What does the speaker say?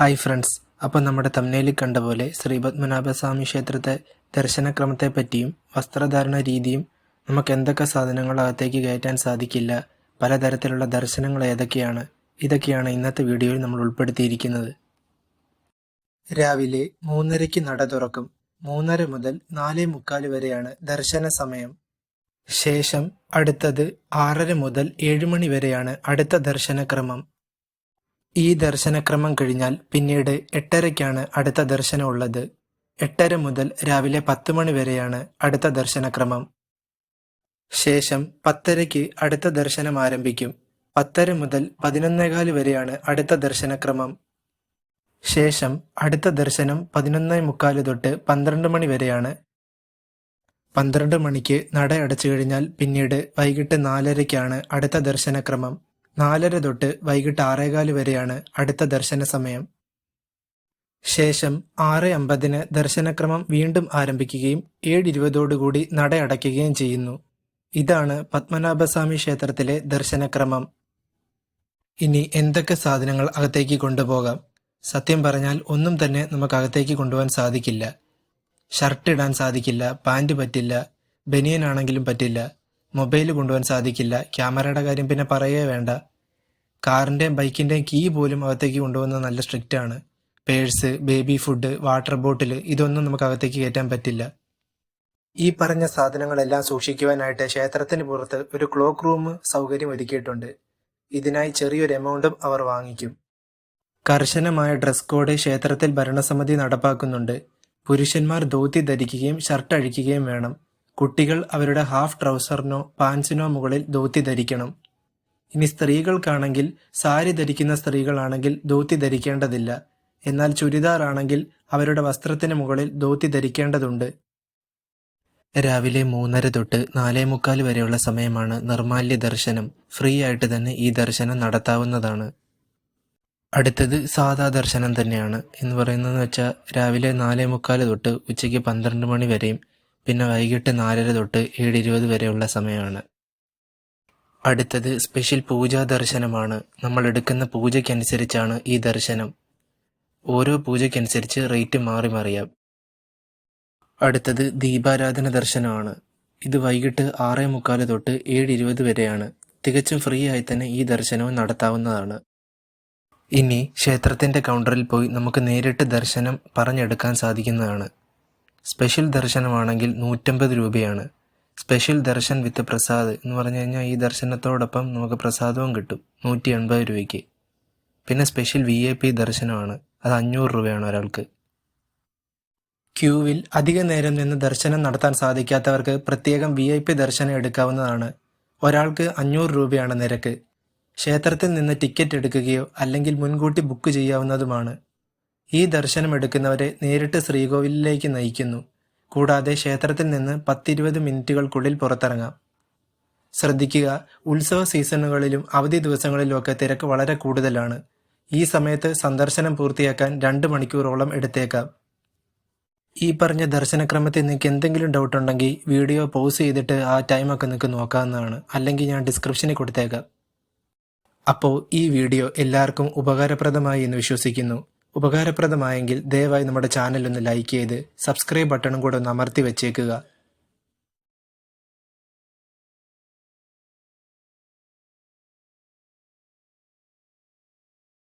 Hi friends. അപ്പോൾ നമ്മുടെ തമ്നയിലിൽ കണ്ട പോലെ ശ്രീ പത്മനാഭസ്വാമി ക്ഷേത്രത്തെ ദർശനക്രമത്തെ പറ്റിയും വസ്ത്രധാരണ രീതിയും നമുക്ക് എന്തൊക്കെ സാധനങ്ങൾ അകത്തേക്ക് കയറ്റാൻ സാധിക്കില്ല പലതരത്തിലുള്ള ദർശനങ്ങൾ ഏതൊക്കെയാണ് ഇതൊക്കെയാണ് ഇന്നത്തെ വീഡിയോയിൽ നമ്മൾ ഉൾപ്പെടുത്തിയിരിക്കുന്നത്. രാവിലെ മൂന്നരയ്ക്ക് നട തുറക്കും. മൂന്നര മുതൽ നാലേ മുക്കാൽ വരെയാണ് ദർശന സമയം. ശേഷം അടുത്തത് ആറര മുതൽ ഏഴ് മണി വരെയാണ് അടുത്ത ദർശനക്രമം. ഈ ദർശനക്രമം കഴിഞ്ഞാൽ പിന്നീട് എട്ടരയ്ക്കാണ് അടുത്ത ദർശനം ഉള്ളത്. എട്ടര മുതൽ രാവിലെ പത്ത് മണി വരെയാണ് അടുത്ത ദർശനക്രമം. ശേഷം പത്തരയ്ക്ക് അടുത്ത ദർശനം ആരംഭിക്കും. പത്തര മുതൽ പതിനൊന്നേകാൽ വരെയാണ് അടുത്ത ദർശനക്രമം. ശേഷം അടുത്ത ദർശനം പതിനൊന്നേ മുക്കാൽ തൊട്ട് പന്ത്രണ്ട് മണി വരെയാണ്. പന്ത്രണ്ട് മണിക്ക് നട അടച്ചു കഴിഞ്ഞാൽ പിന്നീട് വൈകിട്ട് നാലരയ്ക്കാണ് അടുത്ത ദർശനക്രമം. നാലര തൊട്ട് വൈകിട്ട് ആറേകാൽ വരെയാണ് അടുത്ത ദർശന സമയം. ശേഷം ആറ് അമ്പതിന് ദർശനക്രമം വീണ്ടും ആരംഭിക്കുകയും ഏഴ് ഇരുപതോടുകൂടി നട അടയ്ക്കുകയും ചെയ്യുന്നു. ഇതാണ് പത്മനാഭസ്വാമി ക്ഷേത്രത്തിലെ ദർശനക്രമം. ഇനി എന്തൊക്കെ സാധനങ്ങൾ അകത്തേക്ക് കൊണ്ടുപോകാം? സത്യം പറഞ്ഞാൽ ഒന്നും തന്നെ നമുക്ക് അകത്തേക്ക് കൊണ്ടുപോകാൻ സാധിക്കില്ല. ഷർട്ട് ഇടാൻ സാധിക്കില്ല പാന്റ് പറ്റില്ല ബനിയൻ ആണെങ്കിലും പറ്റില്ല മൊബൈൽ കൊണ്ടുപോകാൻ സാധിക്കില്ല ക്യാമറയുടെ കാര്യം പിന്നെ പറയേ വേണ്ട. കാറിന്റെയും ബൈക്കിന്റെയും കീ പോലും അകത്തേക്ക് കൊണ്ടുപോകുന്നത് നല്ല സ്ട്രിക്റ്റ് ആണ്. Purse baby food water bottle ഇതൊന്നും നമുക്ക് അകത്തേക്ക് കയറ്റാൻ പറ്റില്ല. ഈ പറഞ്ഞ സാധനങ്ങളെല്ലാം സൂക്ഷിക്കുവാനായിട്ട് ക്ഷേത്രത്തിന് പുറത്ത് ഒരു ക്ലോക്ക് റൂം സൗകര്യം ഒരുക്കിയിട്ടുണ്ട് ഇതിനായി ചെറിയൊരു എമൗണ്ടും അവർ വാങ്ങിക്കും. കർശനമായ ഡ്രസ് കോഡ് ക്ഷേത്രത്തിൽ ഭരണസമിതി നടപ്പാക്കുന്നുണ്ട്. പുരുഷന്മാർ ധോത്തി ധരിക്കുകയും ഷർട്ട് അഴിക്കുകയും വേണം. കുട്ടികൾ അവരുടെ ഹാഫ് ട്രൗസറിനോ പാൻസിനോ മുകളിൽ ധോത്തി ധരിക്കണം. ഇനി സ്ത്രീകൾക്കാണെങ്കിൽ സാരി ധരിക്കുന്ന സ്ത്രീകളാണെങ്കിൽ ധോത്തി ധരിക്കേണ്ടതില്ല. എന്നാൽ ചുരിദാർ ആണെങ്കിൽ അവരുടെ വസ്ത്രത്തിന് മുകളിൽ ധോത്തി ധരിക്കേണ്ടതുണ്ട്. രാവിലെ മൂന്നര തൊട്ട് നാലേ മുക്കാൽ വരെയുള്ള സമയമാണ് നിർമാല്യ ദർശനം. ഫ്രീ ആയിട്ട് തന്നെ ഈ ദർശനം നടത്താവുന്നതാണ്. അടുത്തത് സാധാ ദർശനം തന്നെയാണ്. എന്ന് പറയുന്നതെന്ന് വെച്ചാൽ രാവിലെ നാലേ മുക്കാൽ തൊട്ട് ഉച്ചയ്ക്ക് പന്ത്രണ്ട് മണി വരെയും പിന്നെ വൈകിട്ട് നാലര തൊട്ട് ഏഴ് ഇരുപത് വരെയുള്ള സമയമാണ്. അടുത്തത് സ്പെഷ്യൽ പൂജാ ദർശനമാണ്. നമ്മൾ എടുക്കുന്ന പൂജയ്ക്കനുസരിച്ചാണ് ഈ ദർശനം. ഓരോ പൂജയ്ക്കനുസരിച്ച് റേറ്റ് മാറി മറിയാം. അടുത്തത് ദീപാരാധന ദർശനമാണ്. ഇത് വൈകിട്ട് ആറേ മുക്കാൽ തൊട്ട് ഏഴ് ഇരുപത് വരെയാണ്. തികച്ചും ഫ്രീ ആയി തന്നെ ഈ ദർശനവും നടത്താവുന്നതാണ്. ഇനി ക്ഷേത്രത്തിന്റെ കൗണ്ടറിൽ പോയി നമുക്ക് നേരിട്ട് ദർശനം പറഞ്ഞെടുക്കാൻ സാധിക്കുന്നതാണ്. സ്പെഷ്യൽ ദർശനമാണെങ്കിൽ നൂറ്റമ്പത് രൂപയാണ്. സ്പെഷ്യൽ ദർശൻ വിത്ത് പ്രസാദ് എന്ന് പറഞ്ഞു കഴിഞ്ഞാൽ ഈ ദർശനത്തോടൊപ്പം നമുക്ക് പ്രസാദവും കിട്ടും. നൂറ്റി എൺപത് രൂപയ്ക്ക്. പിന്നെ സ്പെഷ്യൽ വി ഐ പി ദർശനമാണ്. അത് അഞ്ഞൂറ് രൂപയാണ് ഒരാൾക്ക്. ക്യൂവിൽ അധിക നേരം നിന്ന് ദർശനം നടത്താൻ സാധിക്കാത്തവർക്ക് പ്രത്യേകം വി ഐ പി ദർശനം എടുക്കാവുന്നതാണ്. ഒരാൾക്ക് അഞ്ഞൂറ് രൂപയാണ് നിരക്ക്. ക്ഷേത്രത്തിൽ നിന്ന് ടിക്കറ്റ് എടുക്കുകയോ അല്ലെങ്കിൽ മുൻകൂട്ടി ബുക്ക് ചെയ്യാവുന്നതുമാണ്. ഈ ദർശനം എടുക്കുന്നവരെ നേരിട്ട് ശ്രീകോവിലിലേക്ക് നയിക്കുന്നു. കൂടാതെ ക്ഷേത്രത്തിൽ നിന്ന് പത്തിരുപത് മിനിറ്റുകൾക്കുള്ളിൽ പുറത്തിറങ്ങാം. ശ്രദ്ധിക്കുക ഉത്സവ സീസണുകളിലും അവധി ദിവസങ്ങളിലുമൊക്കെ തിരക്ക് വളരെ കൂടുതലാണ്. ഈ സമയത്ത് സന്ദർശനം പൂർത്തിയാക്കാൻ രണ്ട് മണിക്കൂറോളം എടുത്തേക്കാം. ഈ പറഞ്ഞ ദർശനക്രമത്തിൽ നിങ്ങൾക്ക് എന്തെങ്കിലും ഡൗട്ട് ഉണ്ടെങ്കിൽ വീഡിയോ പോസ് ചെയ്തിട്ട് ആ ടൈമൊക്കെ നിങ്ങൾക്ക് നോക്കാവുന്നതാണ്. അല്ലെങ്കിൽ ഞാൻ ഡിസ്ക്രിപ്ഷനിൽ കൊടുത്തേക്കാം. അപ്പോൾ ഈ വീഡിയോ എല്ലാവർക്കും ഉപകാരപ്രദമായി എന്ന് വിശ്വസിക്കുന്നു. ഉപകാരപ്രദമായെങ്കിൽ ദയവായി നമ്മുടെ ചാനൽ ഒന്ന് ലൈക്ക് ചെയ്ത് സബ്സ്ക്രൈബ് ബട്ടണും കൂടെ ഒന്ന് അമർത്തി വെച്ചേക്കുക.